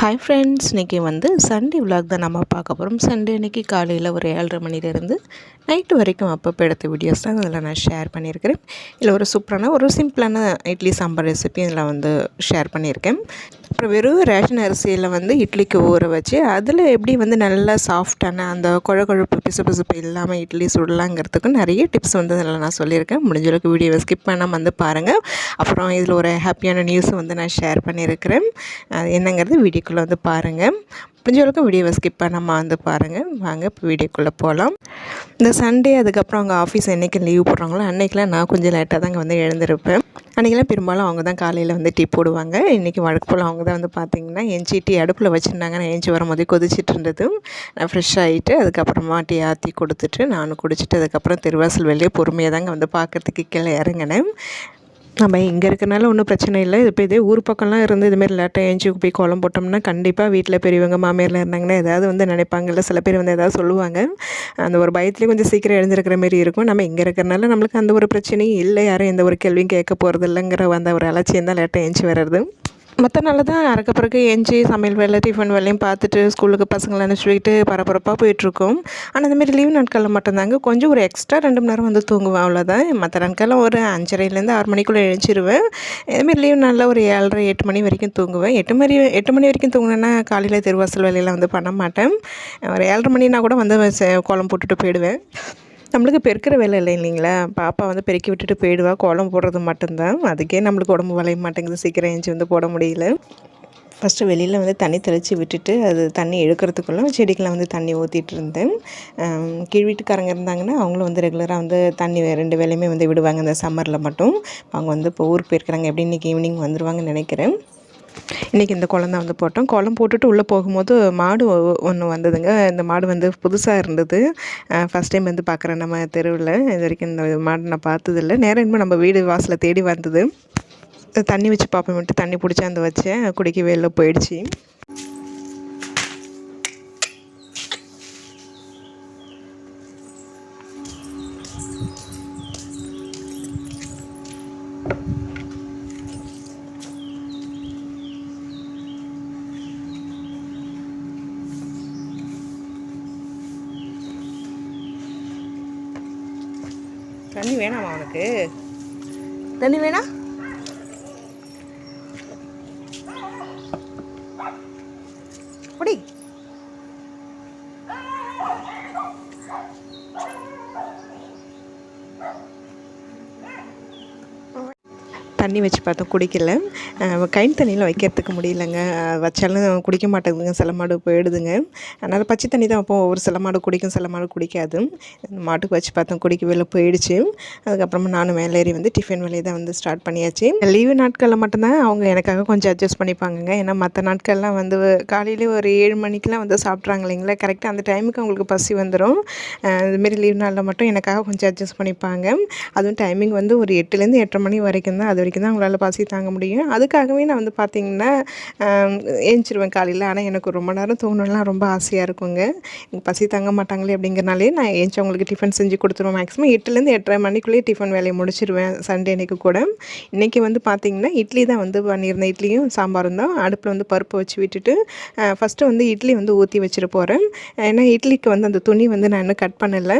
Hi friends இன்றைக்கி வந்து Sunday vlog தான் நம்ம பார்க்க போகிறோம் சண்டே அன்றைக்கி காலையில் ஒரு ஏழரை மணிலேருந்து நைட்டு வரைக்கும் அப்பப்போ எடுத்த வீடியோஸ் தான் அதில் நான் ஷேர் பண்ணியிருக்கிறேன். இதில் ஒரு சூப்பரான ஒரு சிம்பிளான இட்லி சாம்பார் ரெசிபி இதில் வந்து ஷேர் பண்ணியிருக்கேன். அப்புறம் வெறும் ரேஷன் அரிசியில் வந்து இட்லிக்கு ஊற வச்சு அதில் எப்படி வந்து நல்லா சாஃப்டான அந்த குழ குழப்பு பிசு பிசுப்பு இல்லாமல் இட்லி சுடலாங்கிறதுக்கு நிறைய டிப்ஸ் வந்து அதில் நான் சொல்லியிருக்கேன். முடிஞ்சளவுக்கு வீடியோவை ஸ்கிப் பண்ணாமல் வந்து பாருங்கள் அப்புறம் இதில் ஒரு ஹாப்பியான நியூஸை வந்து நான் ஷேர் பண்ணியிருக்கிறேன். என்னங்கிறது வீடியோ வீடியோக்குள்ளே வந்து பாருங்கள் முடிஞ்ச அளவுக்கு வீடியோவை ஸ்கிப் பண்ணாமல் வந்து பாருங்கள் வாங்க இப்போ வீடியோக்குள்ளே போகலாம் இந்த சண்டே அதுக்கப்புறம் அவங்க ஆஃபீஸ் என்றைக்கு லீவ் போடுறாங்களோ அன்றைக்கெலாம் நான் கொஞ்சம் லேட்டாக தாங்க வந்து எழுந்திருப்பேன். அன்றைக்கெல்லாம் பெரும்பாலும் அவங்க தான் காலையில் வந்து டீ போடுவாங்க. இன்றைக்கி வழக்கு போல் அவங்க தான் வந்து பார்த்திங்கன்னா எஞ்சி டீ அடுப்பில் வச்சுருந்தாங்க. நான் எஞ்சி வரும்போதே கொதிச்சிட்டு இருந்தது. நான் ஃப்ரெஷ் ஆகிட்டு அதுக்கப்புறமா டீ ஆற்றி கொடுத்துட்டு நானும் குடிச்சிட்டு அதுக்கப்புறம் திருவாசல் வெளியே பொறுமையாக தாங்க வந்து பார்க்குறதுக்கு கீழே இறங்கினேன். நம்ம இங்கே இருக்கிறனால ஒன்றும் பிரச்சனை இல்லை. இப்போ இதே ஊர் பக்கம்லாம் இருந்து இதுமாரி லேட்டாக ஏஞ்சி போய் கோலம் போட்டோம்னா கண்டிப்பாக வீட்டில் பெரியவங்க மாமியாரில் இருந்தாங்கன்னா ஏதாவது வந்து நினைப்பாங்கல்ல சில பேர் வந்து ஏதாவது சொல்லுவாங்க. அந்த ஒரு பயத்துலேயே கொஞ்சம் சீக்கிரம் எழுந்திருக்கிற மாரி இருக்கும். நம்ம இங்கே இருக்கிறனால நம்மளுக்கு அந்த ஒரு பிரச்சனையும் இல்லை. யாரும் எந்த ஒரு கேள்வியும் கேட்க போகிறது இல்லைங்கிற அந்த ஒரு அலட்சியம் தான் லேட்டாக ஏஞ்சி வர்றது. மற்ற நாள் தான் அறக்க பிறகு எஞ்சி சமையல் வேலை டிஃபன் வேலையும் பார்த்துட்டு ஸ்கூலுக்கு பசங்களை அனுப்பிச்சுக்கிட்டு பரபரப்பாக போயிட்டுருக்கோம். ஆனால் இந்தமாரி லீவ் நாட்களில் மட்டும்தாங்க. கொஞ்சம் ஒரு எக்ஸ்ட்ரா ரெண்டு மணி நேரம் வந்து தூங்குவேன் அவ்வளோதான் மற்ற நாட்களில் ஒரு அஞ்சரைலேருந்து ஆறு மணிக்குள்ளே எழுச்சிருவேன் இதுமாரி லீவ் நாளில் ஒரு ஏழரை எட்டு மணி வரைக்கும் தூங்குவேன். எட்டு மணி எட்டு மணி வரைக்கும் தூங்கினேன்னா காலையில் திருவாசல் வேலையெல்லாம் வந்து பண்ண மாட்டேன். ஒரு ஏழரை மணினா கூட வந்து குளம் போட்டுட்டு போயிடுவேன். நம்மளுக்கு பெருக்கிற வேலை இல்லை இல்லைங்களா? பாப்பா வந்து பெருக்கி விட்டுட்டு போயிடுவா. கோலம் போடுறது மட்டும்தான். அதுக்கே நம்மளுக்கு உடம்பு வளைய மாட்டேங்குது. சீக்கிரம் எஞ்சி வந்து போட முடியல. ஃபஸ்ட்டு வெளியில் வந்து தண்ணி தெளித்து விட்டுட்டு அது தண்ணி இழுக்கிறதுக்குள்ளே செடிக்கெலாம் வந்து தண்ணி ஊற்றிட்டு இருந்தேன். கீழ் வீட்டுக்காரங்க இருந்தாங்கன்னா அவங்களும் வந்து ரெகுலராக வந்து தண்ணி ரெண்டு வேலையுமே வந்து விடுவாங்க. இந்த சம்மரில் மட்டும். அவங்க வந்து இப்போ ஊருக்கு போயிருக்கிறாங்க. எப்படி இன்றைக்கி ஈவினிங் வந்துடுவாங்கன்னு நினைக்கிறேன். இன்றைக்கி இந்த குழந்த வந்து போட்டோம். குளம் போட்டுட்டு உள்ளே போகும்போது மாடு ஒன்று வந்ததுங்க. இந்த மாடு வந்து புதுசாக இருந்தது. ஃபஸ்ட் டைம் வந்து பார்க்குறேன் நம்ம தெருவில். இது வரைக்கும் இந்த மாடு நான் பார்த்ததில்ல. நேரம் இனிமேல் நம்ம வீடு வாசலில் தேடி வந்தது. தண்ணி வச்சு பார்ப்போம் மட்டும். தண்ணி பிடிச்சி அந்த வச்சேன். குடிக்கவே இல்லை போயிடுச்சு. வேணாமா அவனுக்கு தண்ணி வேணா தண்ணி வச்சு பார்த்தோம் குடிக்கல. கைன் தண்ணியில் வைக்கிறதுக்கு முடியலங்க. வச்சாலும் குடிக்க மாட்டேங்குதுங்க. சில மாடு போயிடுதுங்க. அதனால் பச்சை தண்ணி தான் வைப்போம். ஒரு சில மாடு குடிக்கும் சில மாடு குடிக்காது. மாட்டுக்கு வச்சு பார்த்தோம் குடிக்க இல்லை போயிடுச்சு. அதுக்கப்புறமா நானும் மேலேறி வந்து டிஃபன் வேலையை தான் வந்து ஸ்டார்ட் பண்ணியாச்சு. லீவு நாட்களில் மட்டும்தான் அவங்க எனக்காக கொஞ்சம் அட்ஜஸ்ட் பண்ணிப்பாங்கங்க. ஏன்னா மற்ற நாட்கள்லாம் வந்து காலையிலே ஒரு ஏழு மணிக்கெலாம் வந்து சாப்பிட்றாங்க இல்லைங்களா? கரெக்டாக அந்த டைமுக்கு அவங்களுக்கு பசி வந்துடும் இதுமாரி லீவ் நாளில் மட்டும் எனக்காக கொஞ்சம் அட்ஜஸ்ட் பண்ணிப்பாங்க. அதுவும் டைமிங் வந்து ஒரு எட்டுலேருந்து எட்டரை மணி வரைக்கும் தான். அது வரைக்கும் தான் அவங்களால பசி தாங்க முடியும். அதுக்காகவே நான் வந்து பார்த்திங்கன்னா ஏஞ்சிருவேன் காலையில். ஆனால் எனக்கு ரொம்ப நேரம் தூங்கணும்லாம் ரொம்ப ஆசையாக இருக்குங்க. எனக்கு பசி தாங்க மாட்டாங்களே அப்படிங்கிறனாலே நான் ஏஞ்சி அவங்களுக்கு டிஃபன் செஞ்சு கொடுத்துருவேன் மேக்ஸிமம் எட்டுலேருந்து எட்டரை மணிக்குள்ளேயே டிஃபன் வேலையை முடிச்சிருவேன் சண்டே அன்றைக்கு கூட. இன்றைக்கி வந்து பார்த்திங்கன்னா இட்லி தான் வந்து பண்ணியிருந்தேன். இட்லியும் சாம்பாரும் தான். அடுப்பில் வந்து பருப்பு வச்சு விட்டுட்டு ஃபஸ்ட்டு வந்து இட்லி வந்து ஊற்றி வச்சுட்டு போகிறேன் ஏன்னா இட்லிக்கு வந்து அந்த துணி வந்து நான் இன்னும் கட் பண்ணலை.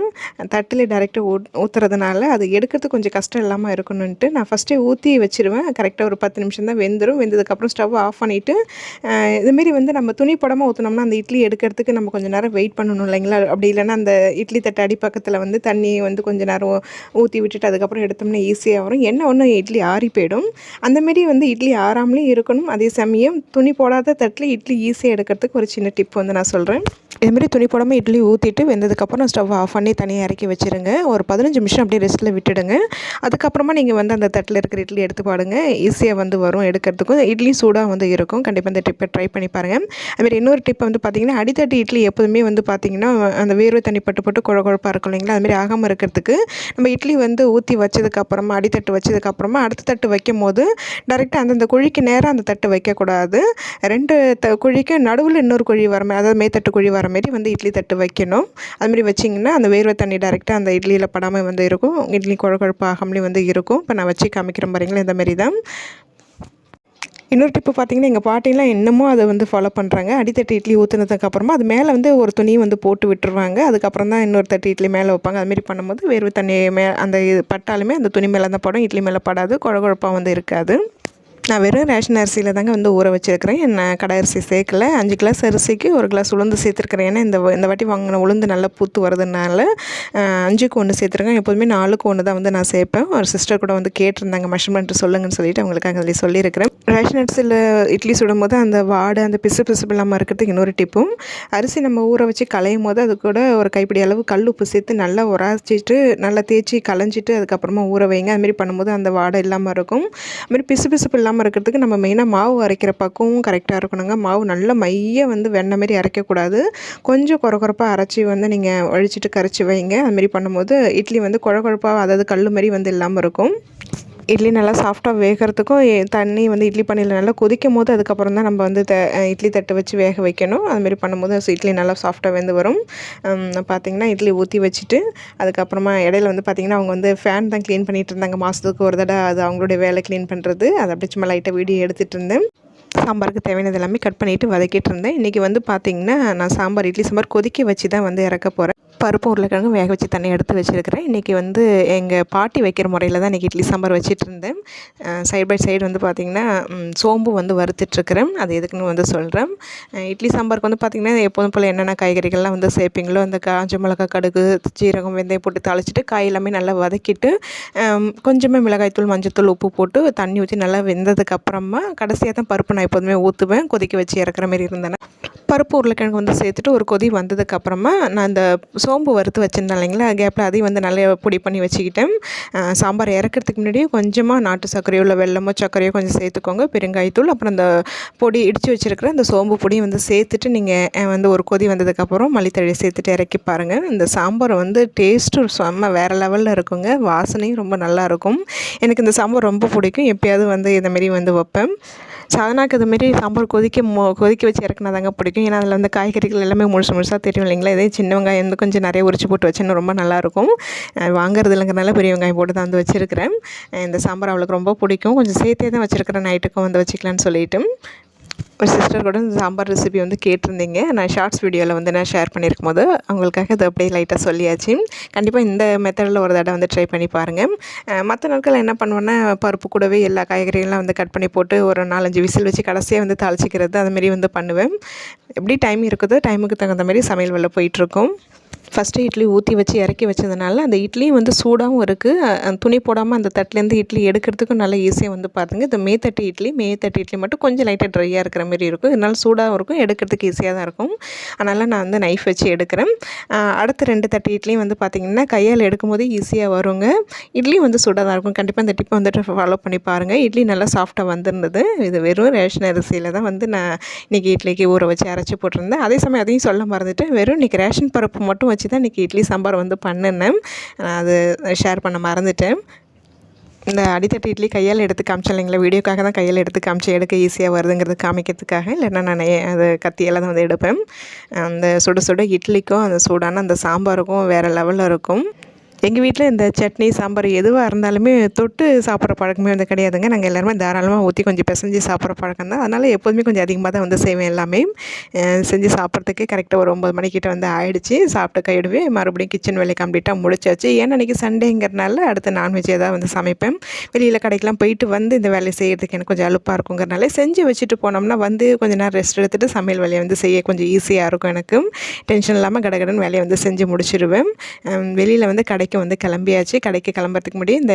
தட்டில் டேரெக்டாக ஊ ஊற்றுறதுனால அது எடுக்கிறதுக்கு கொஞ்சம் கஷ்டம் இல்லாமல் இருக்கணுன்ட்டு நான் ஃபஸ்ட்டே ஊற்றி வச்சுருவேன். கரெக்டாக ஒரு பத்து நிமிஷம் தான் வெந்துடும் வெந்ததுக்கப்புறம் ஸ்டவ் ஆஃப் பண்ணிவிட்டு இதுமாரி வந்து நம்ம துணி படமாக ஊற்றினோம்னா அந்த இட்லி எடுக்கிறதுக்கு நம்ம கொஞ்சம் நேரம் வெயிட் பண்ணணும் இல்லைங்களா? அப்படி இல்லைன்னா அந்த இட்லி தட்டு அடி பக்கத்தில் வந்து தண்ணி வந்து கொஞ்சம் நேரம் ஊற்றி விட்டுட்டு அதுக்கப்புறம் எடுத்தோம்னா ஈஸியாக வரும். என்ன ஒன்று இட்லி ஆறி போயிடும். அந்தமாரி வந்து இட்லி ஆறாமலேயும் இருக்கணும். அதே சமயம் துணி போடாத தட்டில் இட்லி ஈஸியாக எடுக்கிறதுக்கு ஒரு சின்ன டிப் வந்து நான் சொல்கிறேன் இதுமாரி துணி போடாமல் இட்லி ஊற்றிட்டு வெந்ததுக்கப்புறம் ஸ்டவ் ஆஃப் பண்ணி தனியாக இறக்கி வச்சுருங்க. ஒரு பதினஞ்சு நிமிஷம் அப்படியே ரெஸ்ட்டில் விட்டுடுங்க. அதுக்கப்புறமா நீங்கள் வந்து அந்த தட்டில் இருக்கிற இட்லி எடுத்து பாடுங்க ஈஸியாக வந்து வரும் எடுக்கிறதுக்கும். இட்லி சூடாக வந்து இருக்கும். கண்டிப்பாக இந்த டிப்பை ட்ரை பண்ணி பாருங்கள் அதுமாரி இன்னொரு டிப் வந்து பார்த்திங்கன்னா அடித்தட்டு இட்லி எப்போதுமே வந்து பார்த்திங்கன்னா அந்த வேர்வை தண்ணி பட்டு பட்டு குழ குழப்பாக இருக்கும் இல்லைங்களா? அதுமாரி ஆகாமல் இருக்கிறதுக்கு நம்ம இட்லி வந்து ஊற்றி வச்சதுக்கப்புறமா அடித்தட்டு வச்சதுக்கப்புறமா அடுத்த தட்டு வைக்கும் போது டேரெக்டாக அந்தந்த குழிக்கு நேராக அந்த தட்டு வைக்கக்கூடாது. ரெண்டு த குழிக்கு நடுவில் இன்னொரு குழி வர மாதிரி அதாவது மேத்தட்டு குழி வர மாதிரி வந்து இட்லி தட்டு வைக்கணும். அதுமாரி வச்சிங்கன்னா அந்த வேர்வை தண்ணி டேரெக்டாக அந்த இட்லியில் படாமல் வந்து இருக்கும். இட்லி குழ ஆகாமலே வந்து இருக்கும். இப்போ நான் வச்சு காமிக்கிறேன் பாருங்களேன் இந்தமாரி தான். இன்னொரு டிப்பு பார்த்தீங்கன்னா எங்கள் பாட்டிலாம் இன்னமும் அதை வந்து ஃபாலோ பண்ணுறாங்க அடித்தட்டு இட்லி ஊற்றுனதுக்கப்புறமா அது மேலே வந்து ஒரு துணியை வந்து போட்டு விட்டுருவாங்க. அதுக்கப்புறம் தான் இன்னொரு தட்டு இட்லி மேலே வைப்பாங்க. அதுமாரி பண்ணும்போது வேர்வை தண்ணி மே அந்த இது பட்டாலுமே அந்த துணி மேலே தான் படம். இட்லி மேலே படாது. குழகுழப்பாக வந்து இருக்காது. நான் வெறும் ரேஷன் அரிசியில் தாங்க வந்து ஊற வச்சுருக்கிறேன். நான் கடை அரிசி சேர்க்கல. அஞ்சு கிளாஸ் அரிசிக்கு ஒரு கிளாஸ் உளுந்து சேர்த்துருக்குறேன். ஏன்னா இந்த இந்த வாட்டி வாங்கின உளுந்து நல்லா பூத்து வரதுனால அஞ்சுக்கு ஒன்று சேர்த்துருக்கேன். எப்போதுமே நாலுக்கு ஒன்று தான் வந்து நான் சேர்ப்பேன். ஒரு சிஸ்டர் கூட வந்து கேட்டிருந்தாங்க மெஷர்மெண்ட் சொல்லுங்கன்னு சொல்லிட்டு அவங்களுக்காக அதில் சொல்லியிருக்கிறேன். ரேஷன் அரிசியில் இட்லி சுடும்போது அந்த வாடை அந்த பிசு பிசுப்பு இல்லாமல் இருக்கிறதுக்கு இன்னொரு டிப்பும். அரிசி நம்ம ஊற வச்சு களையும் போது அது கூட ஒரு கைப்பிடி அளவு கல் உப்பு சேர்த்து நல்லா உராச்சிட்டு நல்லா தேய்ச்சி களைஞ்சிட்டு அதுக்கப்புறமா ஊற வைங்க. அதுமாரி பண்ணும்போது அந்த வாடை இல்லாமல் இருக்கும். அதுமாரி பிசு பிசுப்பு இல்லாமல் இருக்கிறதுக்கு நம்ம மெயினாக மாவு அரைக்கிற பக்குவம் கரெக்டாக இருக்கணுங்க. மாவு நல்ல மைய வந்து வெண்ணெய் மாரி அரைக்கக்கூடாது. கொஞ்சம் குறை குறைப்பாக அரைச்சி வந்து நீங்கள் ஒழிச்சிட்டு கரைச்சி வைங்க. அதுமாரி பண்ணும்போது இட்லி வந்து குழ குழப்பாக அதாவது கல் மாதிரி வந்து இல்லாமல் இருக்கும். இட்லி நல்லா சாஃப்டாக வேகிறதுக்கும் தண்ணி வந்து இட்லி பண்ணியில் நல்லா கொதிக்கும் போது அதுக்கப்புறம் தான் நம்ம வந்து த இட்லி தட்டு வச்சு வேக வைக்கணும். அதுமாரி பண்ணும்போது இட்லி நல்லா சாஃப்டாக வெந்து வரும். பார்த்திங்கன்னா இட்லி ஊற்றி வச்சுட்டு அதுக்கப்புறமா இடையில வந்து பார்த்திங்கன்னா அவங்க வந்து ஃபேன் தான் க்ளீன் பண்ணிட்டு இருந்தாங்க. மாதத்துக்கு ஒரு தடவை அது அவங்களுடைய வேலை க்ளீன் பண்ணுறது அதை அப்படியே சும்மா லைட்டாக வீடியோ எடுத்துகிட்டு இருந்தேன். சாம்பாருக்கு தேவையானது எல்லாமே கட் பண்ணிவிட்டு வதக்கிட்டு இருந்தேன். இன்றைக்கி வந்து பார்த்திங்கன்னா நான் சாம்பார் இட்லி சாம்பார் கொதிக்க வச்சு தான் வந்து இறக்க போகிறேன் பருப்பு உருளைக்கிழங்கு வேக வச்சு தண்ணி எடுத்து வச்சுருக்கிறேன். இன்றைக்கி வந்து எங்கள் பாட்டி வைக்கிற முறையில் தான் இன்றைக்கி இட்லி சாம்பார் வச்சுட்டு இருந்தேன் சைடு பை சைடு வந்து பார்த்திங்கன்னா சோம்பு வந்து வறுத்துட்ருக்கிறேன். அது எதுக்குன்னு வந்து சொல்கிறேன் இட்லி சாம்பாருக்கு வந்து பார்த்திங்கன்னா எப்போதும் போல் என்னென்ன காய்கறிகள்லாம் வந்து சேர்ப்பீங்களோ அந்த காஞ்ச மிளகா கடுகு சீரகம் வெந்தயம் போட்டு தாளிச்சிட்டு காய் எல்லாமே நல்லா வதக்கிட்டு ஆம், கொஞ்சமாக மிளகாய்த்தூள் மஞ்சத்தூள் உப்பு போட்டு தண்ணி ஊற்றி நல்லா வெந்ததுக்கு அப்புறமா கடைசியாக தான் பருப்பு நான் எப்போதுமே ஊற்றுவேன் கொதிக்க வச்சு இறக்குற மாதிரி இருந்தேன்னா. பருப்பு உருளைக்கிழங்கு வந்து சேர்த்துட்டு ஒரு கொதி வந்ததுக்கப்புறமா நான் அந்த சோம்பு வறுத்து வச்சுருந்தேன் இல்லைங்களா? கேப்பில் அதையும் வந்து நல்லா பொடி பண்ணி வச்சுக்கிட்டேன். சாம்பார் இறக்கிறதுக்கு முன்னாடியே கொஞ்சமாக நாட்டு சர்க்கரையோ இல்லை வெல்லமோ சர்க்கரையோ கொஞ்சம் சேர்த்துக்கோங்க. பெருங்காயத்தூள் அப்புறம் அந்த பொடி இடித்து வச்சுருக்கிற அந்த சோம்பு பொடியும் வந்து சேர்த்துட்டு நீங்கள் வந்து ஒரு கொதி வந்ததுக்கப்புறம் மல்லித்தழை சேர்த்துட்டு இறக்கி பாருங்கள் இந்த சாம்பார் வந்து டேஸ்ட்டு செம்ம வேறு லெவலில் இருக்குங்க. வாசனையும் ரொம்ப நல்லா இருக்கும். எனக்கு இந்த சாம்பார் ரொம்ப பிடிக்கும். எப்பயாவது வந்து இந்தமாரி வந்து வைப்பேன். சாதனாக்கு இதுமாரி சாம்பார் கொதிக்க மோ கொதிக்க வச்சு இறக்குனா தாங்க பிடிக்கும். ஏன்னா அதில் வந்து காய்கறிகள் எல்லாமே முழுசு முழுசாக தெரியும் இல்லைங்களா? இதே சின்ன வெங்காயம் வந்து கொஞ்சம் நிறைய உரிச்சு போட்டு வச்சேன்னு ரொம்ப நல்லாயிருக்கும். வாங்குறது இல்லைங்கிறனால பெரிய வெங்காயம் போட்டு தான் வந்து வச்சுருக்கிறேன். இந்த சாம்பார் அவளுக்கு ரொம்ப பிடிக்கும். கொஞ்சம் சேர்த்தே தான் வச்சுருக்கிறேன். நைட்டுக்கும் வந்து வச்சுக்கலான்னு சொல்லிட்டு. ஒரு சிஸ்டர் கூட இந்த சாம்பார் ரெசிபி வந்து கேட்டிருந்தீங்க. நான் ஷார்ட்ஸ் வீடியோவில் வந்து நான் ஷேர் பண்ணியிருக்கும் போது அவங்களுக்காக இது அப்படியே லைட்டாக சொல்லியாச்சு. கண்டிப்பாக இந்த மெத்தடில் ஒரு தடவை வந்து ட்ரை பண்ணி பாருங்கள் மற்ற நாட்கள் என்ன பண்ணுவேன்னா பருப்பு கூடவே எல்லா காய்கறிகள்லாம் வந்து கட் பண்ணி போட்டு ஒரு நாலஞ்சு விசில் வச்சு கடைசியாக வந்து தாளிச்சிக்கிறது அதுமாரி வந்து பண்ணுவேன். எப்படி டைம் இருக்குதோ டைமுக்கு தகுந்த மாதிரி சமையல் வெளில போயிட்டுருக்கும் ஃபஸ்ட்டு இட்லி ஊற்றி வச்சு இறக்கி வச்சதுனால அந்த இட்லியும் வந்து சூடாகவும் இருக்குது துணி போடாமல் அந்த தட்டிலேருந்து இட்லி எடுக்கிறதுக்கும் நல்லா ஈஸியாக வந்து பார்த்துங்க இந்த மேத்தட்டு இட்லி மேத்தட்டு இட்லி மட்டும் கொஞ்சம் லைட்டாக ட்ரையாக இருக்கிற மாதிரி இருக்கும். இதனால் சூடாகவும் இருக்கும் எடுக்கிறதுக்கு ஈஸியாக தான் இருக்கும். அதனால் நான் வந்து நைஃப் வச்சு எடுக்கிறேன். அடுத்த ரெண்டு தட்டு இட்லியும் வந்து பார்த்திங்கன்னா கையால் எடுக்கும்போது ஈஸியாக வருங்க. இட்லி வந்து சூடாக தான் இருக்கும். கண்டிப்பாக இந்த டிப்பை வந்துட்டு ஃபாலோ பண்ணி பாருங்கள் இட்லி நல்லா சாஃப்டாக வந்திருந்தது. இது வெறும் ரேஷன் அரிசியில் தான் வந்து நான் இன்றைக்கி இட்லிக்கு ஊற வச்சு அரைச்சி போட்டிருந்தேன். அதே சமயம் அதையும் சொல்ல மறந்துட்டு வெறும் இன்றைக்கி ரேஷன் பருப்பு மட்டும் மட்டும் வச்சு தான் இன்றைக்கி இட்லி சாம்பார் வந்து பண்ணினேன். அது ஷேர் பண்ண மறந்துட்டேன். இந்த அடித்தட்டு இட்லி கையால் எடுத்து காமிச்சேன் இல்லைங்களா? வீடியோக்காக தான் கையால் எடுத்து காமிச்சு எடுக்க ஈஸியாக வருதுங்கிறது காமிக்கிறதுக்காக. இல்லைன்னா நான் அது கத்தியால் தான் வந்து எடுப்பேன். அந்த சுட சுட இட்லிக்கும் அந்த சூடான அந்த சாம்பாருக்கும் வேறு லெவலில் இருக்கும். எங்கள் வீட்டில் இந்த சட்னி சாம்பார் எதுவாக இருந்தாலுமே தொட்டு சாப்பிட்ற பழக்கமே வந்து கிடையாதுங்க. நாங்கள் எல்லாருமே தாராளமாக ஊற்றி கொஞ்சம் பிசைஞ்சு சாப்பிட்ற பழக்கம் தான். அதனால் எப்போதுமே கொஞ்சம் அதிகமாக தான் வந்து செய்வேன் எல்லாமே. செஞ்சு சாப்பிட்றதுக்கே கரெக்டாக ஒரு ஒம்பது மணிக்கிட்ட வந்து ஆயிடுச்சு. சாப்பிட்டு கையிடுவேன் மறுபடியும் கிச்சன் வேலையை கம்ப்ளீட்டாக முடிச்சாச்சு. ஏன்னா அன்றைக்கி சண்டேங்கிறனால அடுத்து நான்வெஜ் ஏதாவது வந்து சமைப்பேன். வெளியில் கடைக்கெலாம் போயிட்டு வந்து இந்த வேலையை செய்கிறதுக்கு எனக்கு கொஞ்சம் அலுப்பாக இருக்குங்கிறனால செஞ்சு வச்சுட்டு போனோம்னா வந்து கொஞ்ச நேரம் ரெஸ்ட் எடுத்துகிட்டு சமையல் வேலையை வந்து செய்ய கொஞ்சம் ஈஸியாக இருக்கும் எனக்கு. டென்ஷன் இல்லாமல் கடகடன் வேலையை வந்து செஞ்சு முடிச்சிடுவேன் வெளியில் வந்து கடை கடைக்கு வந்து கிளம்பியாச்சு. கடைக்கு கிளம்புறதுக்கு முன்னாடி இந்த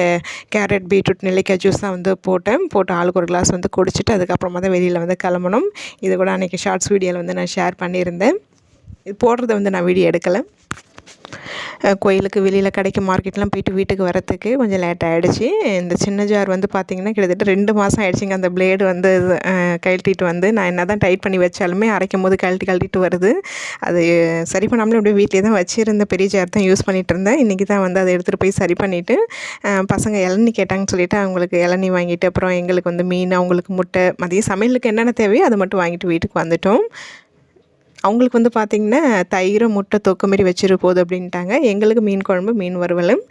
கேரட் பீட்ரூட் நெல்லிக்காய் ஜூஸ் தான் வந்து போட்டேன். போட்டு ஆளுக்கு ஒரு கிளாஸ் வந்து குடிச்சிட்டு அதுக்கப்புறமா தான் வெளியில் வந்து கிளம்பணும். இது கூட அன்றைக்கி ஷார்ட்ஸ் வீடியோவில் வந்து நான் ஷேர் பண்ணியிருந்தேன். இது போடுறத வந்து நான் வீடியோ எடுக்கலை. கோயிலுக்கு வெளியில் கடைக்கு மார்க்கெட்லாம் போயிட்டு வீட்டுக்கு வரத்துக்கு கொஞ்சம் லேட் ஆகிடுச்சு இந்த சின்ன ஜார் வந்து பார்த்திங்கன்னா கிட்டத்தட்ட ரெண்டு மாதம் ஆகிடுச்சிங்க அந்த பிளேடு வந்து கழட்டிட்டு வந்து நான் என்ன தான் டைட் பண்ணி வச்சாலுமே அரைக்கும் போது கழட்டி கழட்டிட்டு வருது. அது சரி பண்ணாமலே அப்படியே வீட்டிலே தான் வச்சுருந்த பெரிய ஜார் தான் யூஸ் பண்ணிகிட்டு இருந்தேன். இன்றைக்கி தான் வந்து அதை எடுத்துகிட்டு போய் சரி பண்ணிவிட்டு பசங்க இளநி கேட்டாங்கன்னு சொல்லிவிட்டு அவங்களுக்கு இளநி வாங்கிட்டு அப்புறம் எங்களுக்கு வந்து மீன் அவங்களுக்கு முட்டை மதியம் சமையலுக்கு என்னென்ன தேவையோ அதை மட்டும் வாங்கிட்டு வீட்டுக்கு வந்துட்டோம். அவங்களுக்கு வந்து பார்த்திங்கன்னா தயிரை முட்டை தொக்கு மாரி வச்சிரு போகுது அப்படின்ட்டாங்க. எங்களுக்கு மீன் குழம்பு மீன் வறுவலும்.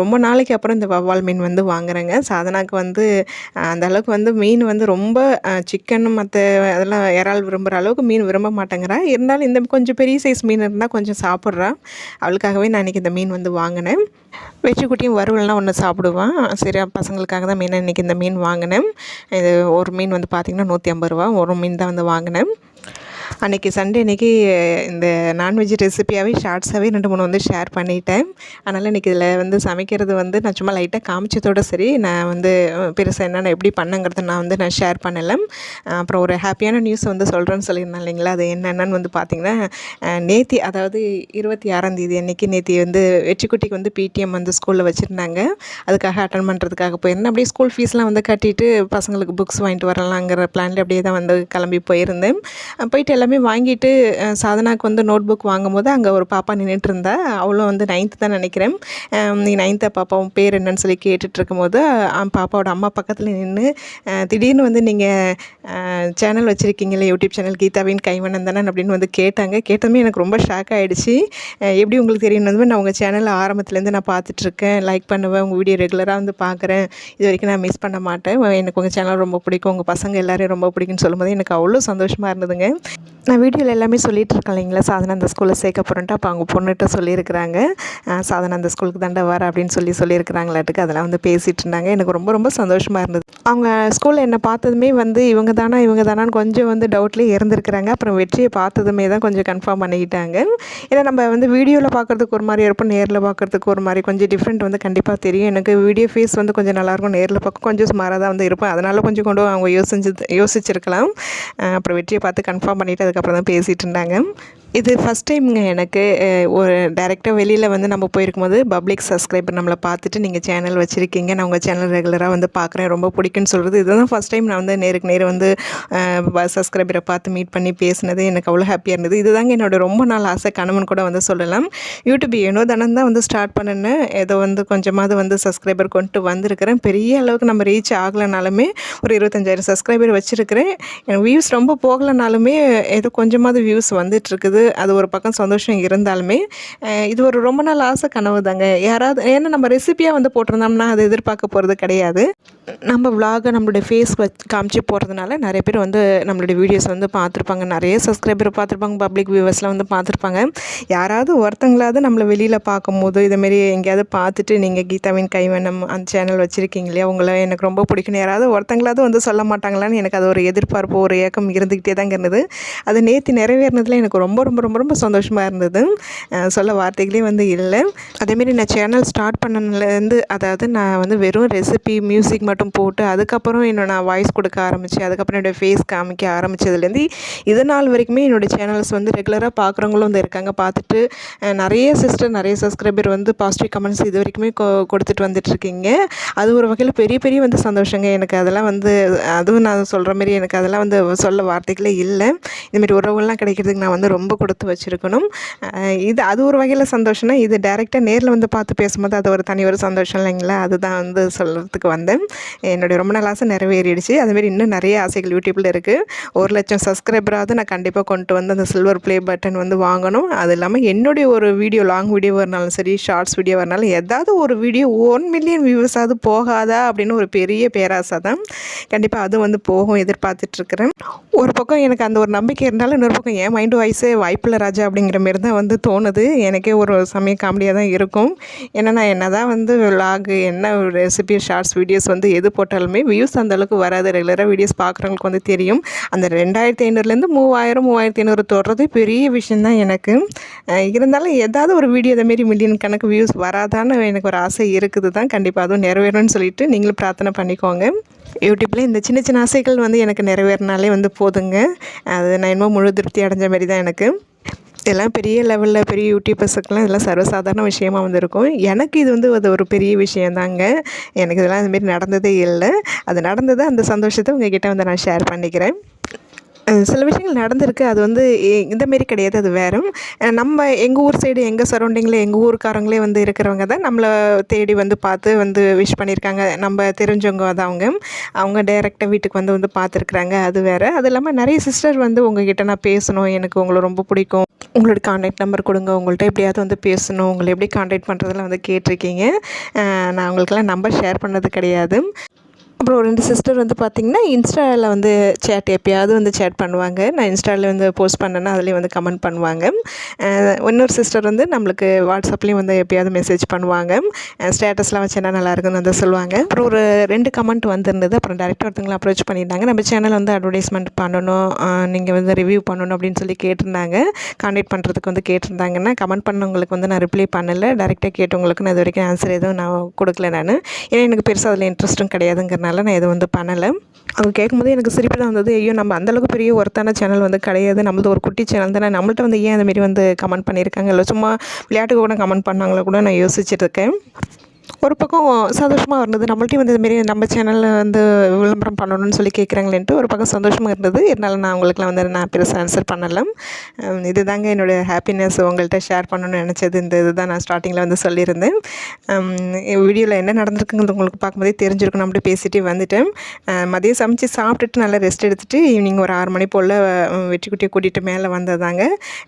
ரொம்ப நாளைக்கு அப்புறம் இந்த வவ்வால் மீன் வந்து வாங்குறேங்க. சாதனாக்கு வந்து அந்த அளவுக்கு வந்து மீன் வந்து ரொம்ப சிக்கன் மற்ற அதெல்லாம் இறால் விரும்புகிற அளவுக்கு மீன் விரும்ப மாட்டேங்கிறா. இருந்தாலும் இந்த கொஞ்சம் பெரிய சைஸ் மீன் இருந்தால் கொஞ்சம் சாப்பிட்றா. அவளுக்காகவே நான் இன்றைக்கி இந்த மீன் வந்து வாங்கினேன். வெச்சுக்குட்டியும் வறுவல்னால் ஒன்று சாப்பிடுவான் சரி பசங்களுக்காக தான் மீன் இன்றைக்கி இந்த மீன் வாங்கினேன். இது ஒரு மீன் வந்து பார்த்திங்கன்னா நூற்றி ஐம்பது ரூபா. ஒரு மீன் தான் வந்து வாங்கினேன். அன்றைக்கி சண்டே அன்றைக்கி இந்த நான்வெஜ் ரெசிபியாகவே ஷார்ட்ஸாகவே ரெண்டு மூணு வந்து ஷேர் பண்ணிட்டேன். அதனால் இன்றைக்கி இதில் வந்து சமைக்கிறது வந்து நான் சும்மா லைட்டாக காமிச்சதோட சரி நான் வந்து பெருசாக என்னென்ன எப்படி பண்ணங்கிறத நான் வந்து நான் ஷேர் பண்ணலை அப்புறம் ஒரு ஹாப்பியான நியூஸ் வந்து சொல்கிறேன்னு சொல்லியிருந்தேன் இல்லைங்களா? அது என்னென்னு வந்து பார்த்திங்கன்னா நேத்தி அதாவது இருபத்தி ஆறாம் தேதி அன்றைக்கி நேத்தி வந்து வெற்றிக்குட்டிக்கு வந்து பிடிஎம் வந்து ஸ்கூலில் வச்சுருந்தாங்க. அதுக்காக அட்டன் பண்ணுறதுக்காக போயிருந்தேன். அப்படியே ஸ்கூல் ஃபீஸ்லாம் வந்து கட்டிட்டு பசங்களுக்கு புக்ஸ் வாங்கிட்டு வரலாங்கிற பிளானில் அப்படியே தான் வந்து கிளம்பி போயிருந்தேன். போயிட்டு போயிட்டு எல்லாமே வாங்கிட்டு சாதனாக்கு வந்து நோட் புக் வாங்கும்போது அங்கே ஒரு பாப்பா நின்றுட்டு இருந்தா அவளும் வந்து நைன்த்து தான் நினைக்கிறேன். நீ நைன்த்தா பாப்பா உன் பேர் என்னன்னு சொல்லி கேட்டுட்டு இருக்கும்போது பாப்பாவோட அம்மா பக்கத்தில் நின்று திடீர்னு வந்து நீங்கள் சேனல் வச்சுருக்கீங்களே யூடியூப் சேனல் கீதாவின் கைவண்ணன் தானே அப்படின்னு வந்து கேட்டாங்க. கேட்டதுமே எனக்கு ரொம்ப ஷாக் ஆகிடுச்சு எப்படி உங்களுக்கு தெரியும் வந்து நான் உங்கள் சேனலில் ஆரம்பத்துலேருந்து நான் பார்த்துட்ருக்கேன் லைக் பண்ணுவேன் உங்கள் வீடியோ ரெகுலராக வந்து பார்க்குறேன். இது வரைக்கும் நான் மிஸ் பண்ண மாட்டேன். எனக்கு உங்கள் சேனல் ரொம்ப பிடிக்கும். உங்கள் பசங்க எல்லோரும் ரொம்ப பிடிக்கும்னு சொல்லும்போது எனக்கு அவ்வளோ சந்தோஷமாக இருந்ததுங்க. நான் வீடியோவில் எல்லாமே சொல்லிட்டு இருக்கேன் இல்லைங்களா? சாதனா அந்த ஸ்கூலில் சேர்க்க போகிறேன்ட்டு அப்போ அவங்க பொண்ணுகிட்ட சொல்லியிருக்கிறாங்க. சாதனை சாதனா அந்த ஸ்கூலுக்கு தாண்டா வர அப்படின்னு சொல்லி சொல்லியிருக்கிறாங்களாட்டுக்கு அதெல்லாம் வந்து பேசிகிட்டு இருந்தாங்க. எனக்கு ரொம்ப ரொம்ப சந்தோஷமாக இருந்தது. அவங்க ஸ்கூலில் என்னை பார்த்ததுமே வந்து இவங்க தானா இவங்க தானான்னு கொஞ்சம் வந்து டவுட்லேயே இருந்திருக்கிறாங்க. அப்புறம் வெற்றியை பார்த்ததுமே தான் கொஞ்சம் கன்ஃபார்ம் பண்ணிக்கிட்டாங்க. ஏன்னா நம்ம வந்து வீடியோவில் பார்க்குறதுக்கு ஒரு மாதிரி இருப்போம் நேரில் பார்க்குறதுக்கு ஒரு மாதிரி கொஞ்சம் டிஃப்ரெண்ட் வந்து கண்டிப்பாக தெரியும். எனக்கு வீடியோ ஃபேஸ் வந்து கொஞ்சம் நல்லாயிருக்கும் நேரில் பார்க்க கொஞ்சம் சுமாராக தான் வந்து இருப்பேன். அதனால் கொஞ்சம் கொண்டு அவங்க யோசிச்சு யோசிச்சிருக்கலாம். அப்புறம் வெற்றியை பார்த்து கன்ஃபார்ம் பண்ணிவிட்டு அதுக்கப்புறம் தான் பேசிகிட்டு இருந்தாங்க. இது ஃபஸ்ட் டைமுங்க எனக்கு ஒரு டேரெக்டாக வெளியில் வந்து நம்ம போயிருக்கும்போது பப்ளிக் சப்ஸ்கிரைபர் நம்மளை பார்த்துட்டு நீங்கள் சேனல் வச்சுருக்கீங்க. நான் உங்கள் சேனல் ரெகுலராக வந்து பார்க்குறேன். ரொம்ப பிடிக்குன்னு சொல்கிறது இதுதான் ஃபஸ்ட் டைம் நான் வந்து நேருக்கு நேர் வந்து சப்ஸ்கிரைபரை பார்த்து மீட் பண்ணி பேசினது. எனக்கு அவ்வளோ ஹாப்பியாக இருந்தது. இதுதாங்க என்னோட ரொம்ப நாள் ஆசை. கணவன் கூட வந்து சொல்லலாம். யூடியூப் ஏனோ தானம் தான் வந்து ஸ்டார்ட் பண்ணினேன். ஏதோ வந்து கொஞ்சமாவது வந்து சப்ஸ்கிரைபர் கொண்டு வந்திருக்கிறேன். பெரிய அளவுக்கு நம்ம ரீச் ஆகலைனாலுமே ஒரு இருபத்தஞ்சாயிரம் சப்ஸ்கிரைபர் வச்சுருக்கிறேன். எனக்கு வியூஸ் ரொம்ப போகலைனாலுமே ஏதோ கொஞ்சமாவது வியூஸ் வந்துட்டுருக்குது அது ஒரு பக்கம் சந்தோஷம் இருந்தாலுமே இது ஒரு ரொம்ப நாள் ஆசை கனவு தாங்க. யாராவது ஏன்னா நம்ம ரெசிபியாக வந்து போட்டிருந்தோம்னா அதை எதிர்பார்க்க போகிறது கிடையாது. நம்ம விலாகை நம்மளுடைய ஃபேஸ் வச்சு காமிச்சு போகிறதுனால நிறைய பேர் வந்து நம்மளுடைய வீடியோஸ் வந்து பார்த்துருப்பாங்க. நிறைய சப்ஸ்கிரைபர் பார்த்துருப்பாங்க பப்ளிக் வியூவர்ஸ்லாம் வந்து பார்த்துருப்பாங்க. யாராவது ஒருத்தங்களாவது நம்மளை வெளியில் பார்க்கும்போது இதேமாரி எங்கேயாவது பார்த்துட்டு நீங்கள் கீதாவின் கைவண்ணம் அந்த சேனல் வச்சுருக்கீங்க இல்லையா? உங்களை எனக்கு ரொம்ப பிடிக்கும் யாராவது ஒருத்தங்களாவது வந்து சொல்ல மாட்டாங்களான்னு எனக்கு அது ஒரு எதிர்பார்ப்பு ஒரு ஏக்கம் இருந்துக்கிட்டே தாங்க இருந்தது. அது நேற்று நிறைவேறினதில் எனக்கு ரொம்ப ரொம்ப ரொம்ப ரொம்ப சந்தோஷமாக இருந்தது. சொல்ல வார்த்தைகளே வந்து இல்லை. அதேமாரி நான் சேனல் ஸ்டார்ட் பண்ணதுலேருந்து அதாவது நான் வந்து வெறும் ரெசிபி மியூசிக் மட்டும் போட்டு அதுக்கப்புறம் இன்னும் நான் வாய்ஸ் கொடுக்க ஆரம்பித்தேன் அதுக்கப்புறம் என்னோடய ஃபேஸ் காமிக்க ஆரம்பித்ததுலேருந்து இது நாள் வரைக்குமே என்னோடய சேனல்ஸ் வந்து ரெகுலராக பார்க்குறவங்களும் வந்து இருக்காங்க. பார்த்துட்டு நிறைய சிஸ்டர் நிறைய சப்ஸ்கிரைபர் வந்து பாசிட்டிவ் கமெண்ட்ஸ் இது வரைக்குமே கொடுத்துட்டு வந்துட்டுருக்கீங்க அது ஒரு வகையில் பெரிய பெரிய வந்து சந்தோஷங்க. எனக்கு அதெல்லாம் வந்து அதுவும் நான் சொல்கிற மாதிரி எனக்கு அதெல்லாம் வந்து சொல்ல வார்த்தைகளே இல்லை. இதுமாரி உறவுகள்லாம் கிடைக்கிறதுக்கு நான் வந்து ரொம்ப கொடுத்து வச்சுருக்கணும். இது அது ஒரு வகையில் சந்தோஷம்னா இது டேரெக்டாக நேரில் வந்து பார்த்து பேசும்போது அது ஒரு தனி ஒரு சந்தோஷம் இல்லைங்களா? அதுதான் வந்து சொல்கிறதுக்கு வந்தேன். என்னுடைய ரொம்ப நாள் ஆசை நிறைவேறிடுச்சு. அதுமாரி இன்னும் நிறைய ஆசைகள் யூடியூப்பில் இருக்குது ஒரு லட்சம் சப்ஸ்கிரைபராவது நான் கண்டிப்பாக கொண்டு வந்து அந்த சில்வர் ப்ளே பட்டன் வந்து வாங்கணும். அது இல்லாமல் என்னுடைய ஒரு வீடியோ லாங் வீடியோ வரனாலும் சரி ஷார்ட்ஸ் வீடியோ வரனாலும் ஏதாவது ஒரு வீடியோ ஒன் மில்லியன் வியூவர்ஸாவது போகாதா அப்படின்னு ஒரு பெரிய பேராசை தான். கண்டிப்பாக அது வந்து போகும் எதிர்பார்த்துட்ருக்குறேன் ஒரு பக்கம் எனக்கு அந்த ஒரு நம்பிக்கை இருந்தாலும் இன்னொரு பக்கம் என் மைண்டு வாய்ஸே வாய் வாய்ப்பில் ராஜா அப்படிங்கிற மாரி தான் வந்து தோணுது. எனக்கே ஒரு சமயம் காமெடியாக தான் இருக்கும். ஏன்னா நான் என்ன தான் வந்து விலாகு என்ன ரெசிபி ஷார்ட்ஸ் வீடியோஸ் வந்து எது போட்டாலுமே வியூஸ் அந்தளவுக்கு வராது. ரெகுலராக வீடியோஸ் பார்க்குறவங்களுக்கு வந்து தெரியும். அந்த ரெண்டாயிரத்தி ஐநூறுலேருந்து மூவாயிரம் மூவாயிரத்தி ஐநூறு தொடுறதே பெரிய விஷயந்தான் எனக்கு. இருந்தாலும் ஏதாவது ஒரு வீடியோ இதமாரி மில்லியன் கணக்கு வியூஸ் வராதான்னு எனக்கு ஒரு ஆசை இருக்குது தான் கண்டிப்பாக அதுவும் நிறைவேறணும்னு சொல்லிட்டு நீங்களும் பிரார்த்தனை பண்ணிக்கோங்க. யூடியூப்பில் இந்த சின்ன சின்ன ஆசைகள் வந்து எனக்கு நிறைவேறினாலே வந்து போதுங்க. அது நான் என்னமோ முழு திருப்தி அடைஞ்ச மாதிரி தான் எனக்கு. இதெல்லாம் பெரிய லெவலில் பெரிய யூடியூபர்ஸுக்கெல்லாம் இதெல்லாம் சர்வசாதாரண விஷயமா வந்திருக்கும். எனக்கு இது வந்து அது ஒரு பெரிய விஷயந்தாங்க எனக்கு இதெல்லாம் இதுமாரி நடந்ததே இல்லை. அது நடந்தது அந்த சந்தோஷத்தை உங்ககிட்ட வந்து நான் ஷேர் பண்ணிக்கிறேன். சில விஷயங்கள் நடந்திருக்கு. அது வந்து இந்தமாரி இந்த மாரி கிடையாது. அது வேறு நம்ம எங்கள் ஊர் சைடு எங்கள் சரௌண்டிங்கில் எங்கள் ஊருக்காரங்களே வந்து இருக்கிறவங்க தான் நம்மளை தேடி வந்து பார்த்து வந்து விஷ் பண்ணியிருக்காங்க. நம்ம தெரிஞ்சவங்க தான் அவங்க. அவங்க டைரெக்டாக வீட்டுக்கு வந்து வந்து பார்த்துருக்குறாங்க. அது வேறு. அது இல்லாமல் நிறைய சிஸ்டர் வந்து உங்ககிட்ட நான் பேசணும். எனக்கு உங்களை ரொம்ப பிடிக்கும். உங்களோட கான்டாக்ட் நம்பர் கொடுங்க. உங்கள்கிட்ட எப்படியாவது வந்து பேசணும். உங்களை எப்படி கான்டாக்ட் பண்ணுறதெல்லாம் வந்து கேட்டிருக்கீங்க. நான் உங்களுக்கெல்லாம் நம்பர் ஷேர் பண்ணது கிடையாது. அப்புறம் ஒரு ரெண்டு சிஸ்டர் வந்து பார்த்திங்கன்னா இன்ஸ்டாவில் வந்து சேட் எப்பயாவது வந்து சேட் பண்ணுவாங்க. நான் இன்ஸ்டாவில் வந்து போஸ்ட் பண்ணேன்னா அதுலேயும் வந்து கமெண்ட் பண்ணுவாங்க. இன்னொரு சிஸ்டர் வந்து நம்மளுக்கு வாட்ஸ்அப்லேயும் வந்து எப்பயாவது மெசேஜ் பண்ணுவாங்க. ஸ்டேட்டஸ்லாம் வச்சேன்னா நல்லாயிருக்குன்னு வந்து சொல்லுவாங்க. அப்புறம் ஒரு ரெண்டு கமெண்ட் வந்திருந்தது. அப்புறம் டேரெக்டாக ஒருத்தவங்களை அப்ரோச் பண்ணியிருந்தாங்க. நம்ம சேனல் வந்து அட்வர்டைஸ்மெண்ட் பண்ணணும். நீங்கள் வந்து ரிவ்யூ பண்ணணும் அப்படின்னு சொல்லி கேட்டிருந்தாங்க. கான்டாக்ட் பண்ணுறதுக்கு வந்து கேட்டிருந்தாங்கன்னா கமெண்ட் பண்ணவங்களுக்கு வந்து நான் ரிப்ளை பண்ணலை. டேரெக்டாக கேட்டவங்களுக்கு நான் இது வரைக்கும் ஆன்சர் எதுவும் நான் கொடுக்கல நான். ஏன்னா எனக்கு பெருசாக அதில் இன்ட்ரெஸ்ட்டும் கிடையாதுங்கிறனால அதனால் நான் எதுவும் வந்து பண்ணலை. அவங்க கேட்கும்போது எனக்கு சிரிப்பு தான் வந்தது. ஐயோ நம்ம அந்தளவுக்கு பெரிய ஒருத்தான சேனல் வந்து கிடையாது. நம்மளது ஒரு குட்டி சேனல் தானே. நம்மள்ட்ட வந்து ஏன் அந்த மாரி வந்து கமெண்ட் பண்ணியிருக்காங்க இல்லை சும்மா விளையாட்டுக்கு கூட கமெண்ட் பண்ணாங்களோ கூட நான் யோசிச்சுட்டு இருக்கேன். ஒரு பக்கம் சந்தோஷமாக இருந்தது. நம்மள்ட்டையும் வந்து இதுமாரி நம்ம சேனலில் வந்து விளம்பரம் பண்ணணும்னு சொல்லி கேட்குறாங்களேன்ட்டு ஒரு பக்கம் சந்தோஷமாக இருந்தது. இருந்தாலும் நான் உங்களுக்குலாம் வந்து நான் பெருசாக ஆன்சர் பண்ணலாம் இது இதுதாங்க என்னோடய ஹாப்பினஸ் உங்கள்கிட்ட ஷேர் பண்ணணும்னு நினச்சது. இந்த இதுதான் நான் ஸ்டார்டிங்கில் வந்து சொல்லியிருந்தேன். வீடியோவில் என்ன நடந்திருக்குங்கிறது உங்களுக்கு பார்க்கும்போதே தெரிஞ்சிருக்கும். நம்மகிட்ட பேசிகிட்டே வந்துட்டேன். மதியம் சமைச்சு சாப்பிட்டுட்டு நல்லா ரெஸ்ட் எடுத்துகிட்டு ஈவினிங் ஒரு ஆறு மணி போல் வெற்றி குட்டியை கூட்டிகிட்டு மேலே வந்ததாங்க.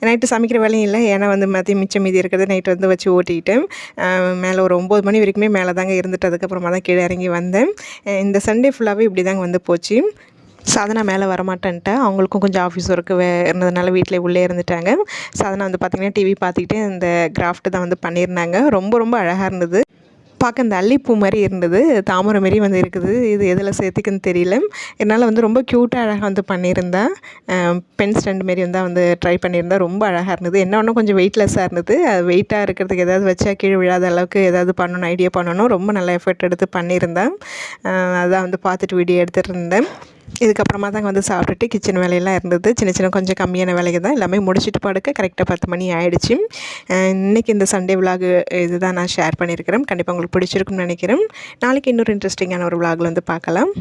நைட்டு சமைக்கிற வேலையும் இல்லை. ஏன்னா வந்து மதியம் மிச்சம் மீதி இருக்கிறத நைட்டு வந்து வச்சு ஓட்டிக்கிட்டேன் மேலே ஒரு ஒம்பது மணி வரைக்கும் மேலே தாங்க இருந்துட்டு அதுக்கப்புறமா தான் கீழே இறங்கி வந்தேன். இந்த சண்டே ஃபுல்லாகவே இப்படி தாங்க வந்து போச்சு. சாதனா மேலே வரமாட்டேன்ட்டா. அவங்களுக்கும் கொஞ்சம் ஆஃபீஸ் ஒர்க்கு வே இருந்ததுனால வீட்டில் உள்ளே இருந்துட்டாங்க. சாதனா வந்து பார்த்திங்கன்னா டிவி பார்த்துக்கிட்டே இந்த கிராஃப்ட் தான் வந்து பண்ணியிருந்தாங்க. ரொம்ப ரொம்ப அழகாக இருந்தது. பார்க்க இந்த அல்லிப்பூ மாதிரி இருந்தது. தாமரை மாரி வந்து இருக்குது. இது எதில் சேர்த்துக்குன்னு தெரியல. என்னால் வந்து ரொம்ப க்யூட்டாக அழகாக வந்து பண்ணியிருந்தேன் பென் ஸ்டாண்ட் மாரி வந்து வந்து ட்ரை பண்ணியிருந்தேன் ரொம்ப அழகாக இருந்தது. என்ன ஒன்றும் கொஞ்சம் வெயிட்லெஸ்ஸாக இருந்தது. அது வெயிட்டாக இருக்கிறதுக்கு ஏதாவது வச்சா கீழே விழாத அளவுக்கு ஏதாவது பண்ணணும் ஐடியா பண்ணணும். ரொம்ப நல்ல எஃபர்ட் எடுத்து பண்ணியிருந்தேன் அதான் வந்து பார்த்துட்டு வீடியோ எடுத்துகிட்டு இருந்தேன். இதுக்கப்புறமா தாங்க வந்து சாப்பிட்டுட்டு கிச்சன் வேலையெல்லாம் இருந்தது. சின்ன சின்ன கொஞ்சம் கம்மியான வேலைகள் தான். எல்லாமே முடிச்சுட்டு படுக்க கரெக்டாக பத்து மணி ஆகிடுச்சு இன்றைக்கி இந்த சண்டே விலாக் இதுதான் நான் ஷேர் பண்ணியிருக்கிறேன். கண்டிப்பாக உங்களுக்கு பிடிச்சிருக்கும்னு நினைக்கிறேன். நாளைக்கு இன்னொரு இன்ட்ரெஸ்டிங்கான ஒரு விலாகில் வந்து பார்க்கலாம்.